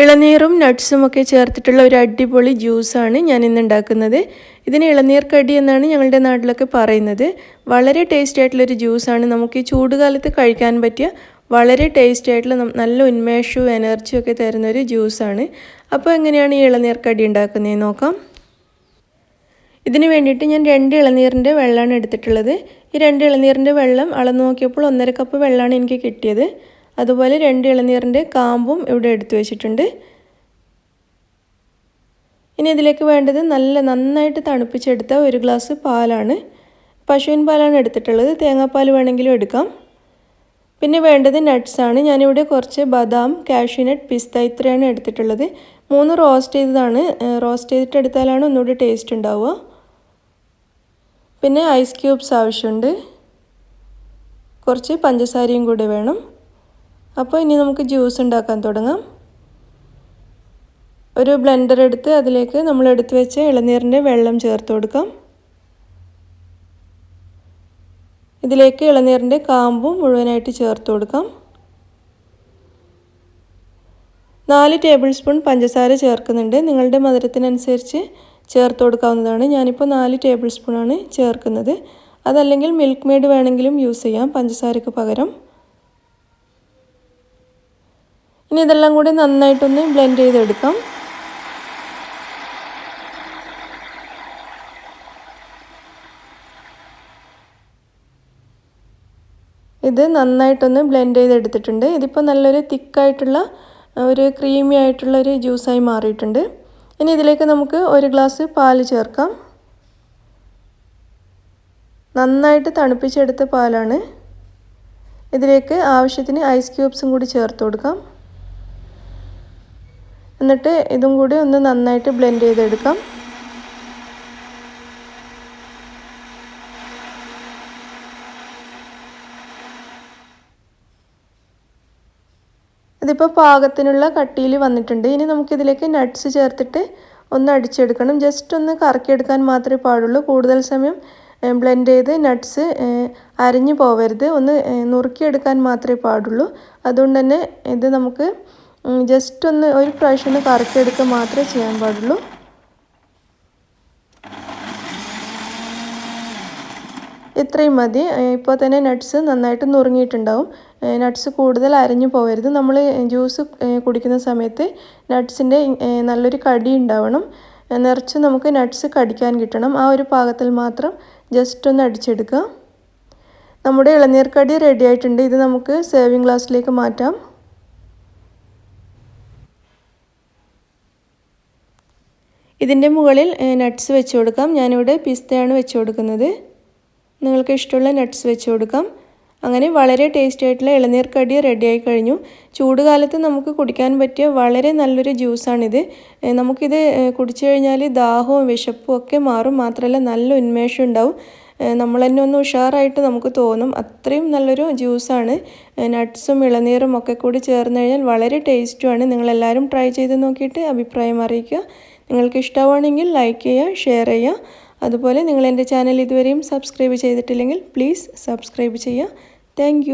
ഇളനീറും നട്ട്സും ഒക്കെ ചേർത്തിട്ടുള്ള ഒരു അടിപൊളി ജ്യൂസാണ് ഞാൻ ഇന്ന് ഉണ്ടാക്കുന്നത്. ഇതിന് ഇളനീർ കടി എന്നാണ് ഞങ്ങളുടെ നാട്ടിലൊക്കെ പറയുന്നത്. വളരെ ടേസ്റ്റി ആയിട്ടുള്ളൊരു ജ്യൂസാണ് നമുക്ക് ഈ ചൂടുകാലത്ത് കഴിക്കാൻ പറ്റിയ വളരെ ടേസ്റ്റി ആയിട്ടുള്ള നല്ല ഉന്മേഷവും എനർജിയും ഒക്കെ തരുന്നൊരു ജ്യൂസാണ് അപ്പോൾ എങ്ങനെയാണ് ഈ ഇളനീർ കടി ഉണ്ടാക്കുന്നതെന്ന് നോക്കാം. ഇതിന് വേണ്ടിയിട്ട് ഞാൻ രണ്ട് ഇളനീറിന്റെ വെള്ളമാണ് എടുത്തിട്ടുള്ളത്. ഈ രണ്ട് ഇളനീറിന്റെ വെള്ളം അളന്ന് നോക്കിയപ്പോൾ ഒന്നര കപ്പ് വെള്ളമാണ് എനിക്ക് കിട്ടിയത്. അതുപോലെ രണ്ട് ഇളനീറിന്റെ കാമ്പും ഇവിടെ എടുത്തു വെച്ചിട്ടുണ്ട്. ഇനി ഇതിലേക്ക് വേണ്ടത് നല്ല നന്നായിട്ട് തണുപ്പിച്ചെടുത്ത ഒരു ഗ്ലാസ് പാലാണ്. പശുവിൻ പാലാണ് എടുത്തിട്ടുള്ളത്. തേങ്ങാപ്പാൽ വേണമെങ്കിലും എടുക്കാം. പിന്നെ വേണ്ടത് നട്ട്സാണ് ഞാനിവിടെ കുറച്ച് ബദാം കാഷ്യൂനട്ട് പിസ്ത ഇത്രയാണ് എടുത്തിട്ടുള്ളത്. മൂന്ന് റോസ്റ്റ് ചെയ്തതാണ്. റോസ്റ്റ് ചെയ്തിട്ട് എടുത്താലാണ് ഒന്നുകൂടി ടേസ്റ്റ് ഉണ്ടാവുക. പിന്നെ ഐസ് ക്യൂബ്സ് ആവശ്യമുണ്ട്. കുറച്ച് പഞ്ചസാരയും കൂടി വേണം. അപ്പോൾ ഇനി നമുക്ക് ജ്യൂസ് ഉണ്ടാക്കാൻ തുടങ്ങാം. ഒരു ബ്ലെൻഡർ എടുത്ത് അതിലേക്ക് നമ്മൾ എടുത്തു വെച്ച ഇളനീരിന്റെ വെള്ളം ചേർത്ത് കൊടുക്കാം. ഇതിലേക്ക് ഇളനീരിന്റെ കാമ്പും മുഴുവനായിട്ട് ചേർത്ത് കൊടുക്കാം. നാല് ടേബിൾ സ്പൂൺ പഞ്ചസാര ചേർക്കുന്നുണ്ട്. നിങ്ങളുടെ മധുരത്തിനനുസരിച്ച് ചേർത്ത് കൊടുക്കാവുന്നതാണ്. ഞാനിപ്പോൾ നാല് ടേബിൾ സ്പൂണാണ് ചേർക്കുന്നത്. അതല്ലെങ്കിൽ മിൽക്ക് മെയ്ഡ് വേണമെങ്കിലും യൂസ് ചെയ്യാം പഞ്ചസാരയ്ക്ക് പകരം. ഇനി ഇതെല്ലാം കൂടി നന്നായിട്ടൊന്ന് ബ്ലെൻഡ് ചെയ്തെടുക്കാം. ഇത് നന്നായിട്ടൊന്ന് ബ്ലെൻഡ് ചെയ്തെടുത്തിട്ടുണ്ട്. ഇതിപ്പോൾ നല്ലൊരു തിക്കായിട്ടുള്ള ഒരു ക്രീമി ആയിട്ടുള്ള ഒരു ജ്യൂസായി മാറിയിട്ടുണ്ട്. ഇനി ഇതിലേക്ക് നമുക്ക് ഒരു ഗ്ലാസ് പാൽ ചേർക്കാം. നന്നായിട്ട് തണുപ്പിച്ചെടുത്ത പാലാണ്. ഇതിലേക്ക് ആവശ്യത്തിന് ഐസ് ക്യൂബ്സും കൂടി ചേർത്ത് കൊടുക്കാം. എന്നിട്ട് ഇതും കൂടി ഒന്ന് നന്നായിട്ട് ബ്ലെൻഡ് ചെയ്തെടുക്കാം. ഇതിപ്പോൾ പാകത്തിനുള്ള കട്ടിയിൽ വന്നിട്ടുണ്ട്. ഇനി നമുക്കിതിലേക്ക് നട്ട്സ് ചേർത്തിട്ട് ഒന്ന് അടിച്ചെടുക്കണം. ജസ്റ്റ് ഒന്ന് കറക്കിയെടുക്കാൻ മാത്രമേ പാടുള്ളൂ. കൂടുതൽ സമയം ബ്ലെൻഡ് ചെയ്ത് നട്ട്സ് അരിഞ്ഞു പോവരുത്. ഒന്ന് നുറുക്കിയെടുക്കാൻ മാത്രമേ പാടുള്ളൂ. അതുകൊണ്ട് തന്നെ ഇത് നമുക്ക് ജസ്റ്റ് ഒന്ന് ഒരു പ്രാവശ്യം ഒന്ന് കറക്കിയെടുത്ത് മാത്രമേ ചെയ്യാൻ പാടുള്ളൂ. ഇത്രയും മതി. ഇപ്പോൾ തന്നെ നട്ട്സ് നന്നായിട്ട് നുറുങ്ങിയിട്ടുണ്ടാവും. നട്ട്സ് കൂടുതൽ അരഞ്ഞു പോകരുത് നമ്മൾ ജ്യൂസ് കുടിക്കുന്ന സമയത്ത് നട്ട്സിന്റെ നല്ലൊരു കടി ഉണ്ടാവണം. നിറച്ച് നമുക്ക് നട്ട്സ് കടിക്കാൻ കിട്ടണം. ആ ഒരു പാകത്തിൽ മാത്രം ജസ്റ്റ് ഒന്ന് അടിച്ചെടുക്കുക. നമ്മുടെ ഇളനീർ കടി റെഡി ആയിട്ടുണ്ട്. ഇത് നമുക്ക് സേവിങ് ഗ്ലാസ്സിലേക്ക് മാറ്റാം. ഇതിന്റെ മുകളിൽ നട്ട്സ് വെച്ച് കൊടുക്കാം. ഞാനിവിടെ പിസ്തയാണ് വെച്ച് കൊടുക്കുന്നത്. നിങ്ങൾക്ക് ഇഷ്ടമുള്ള നട്ട്സ് വെച്ച് കൊടുക്കാം. അങ്ങനെ വളരെ ടേസ്റ്റി ആയിട്ടുള്ള ഇളനീർ കടി റെഡിയായി കഴിഞ്ഞു. ചൂടുകാലത്ത് നമുക്ക് കുടിക്കാൻ പറ്റിയ വളരെ നല്ലൊരു ജ്യൂസാണിത് നമുക്കിത് കുടിച്ചു കഴിഞ്ഞാൽ ദാഹവും വിശപ്പും ഒക്കെ മാറും. മാത്രമല്ല നല്ല ഉന്മേഷം ഉണ്ടാവും. നമ്മൾ തന്നെ ഒന്ന് ഉഷാറായിട്ട് നമുക്ക് തോന്നും. അത്രയും നല്ലൊരു ജ്യൂസാണ്. നട്ട്സും ഇളനീറും ഒക്കെ കൂടി ചേർന്ന് കഴിഞ്ഞാൽ വളരെ ടേസ്റ്റുമാണ് നിങ്ങളെല്ലാവരും ട്രൈ ചെയ്ത് നോക്കിയിട്ട് അഭിപ്രായം അറിയിക്കുക. നിങ്ങൾക്ക് ഇഷ്ടമാണെങ്കിൽ ലൈക്ക് ചെയ്യുക ഷെയർ ചെയ്യുക. അതുപോലെ നിങ്ങൾ എന്റെ ചാനൽ ഇതുവരെയും സബ്സ്ക്രൈബ് ചെയ്തിട്ടില്ലെങ്കിൽ പ്ലീസ് സബ്സ്ക്രൈബ് ചെയ്യുക. താങ്ക്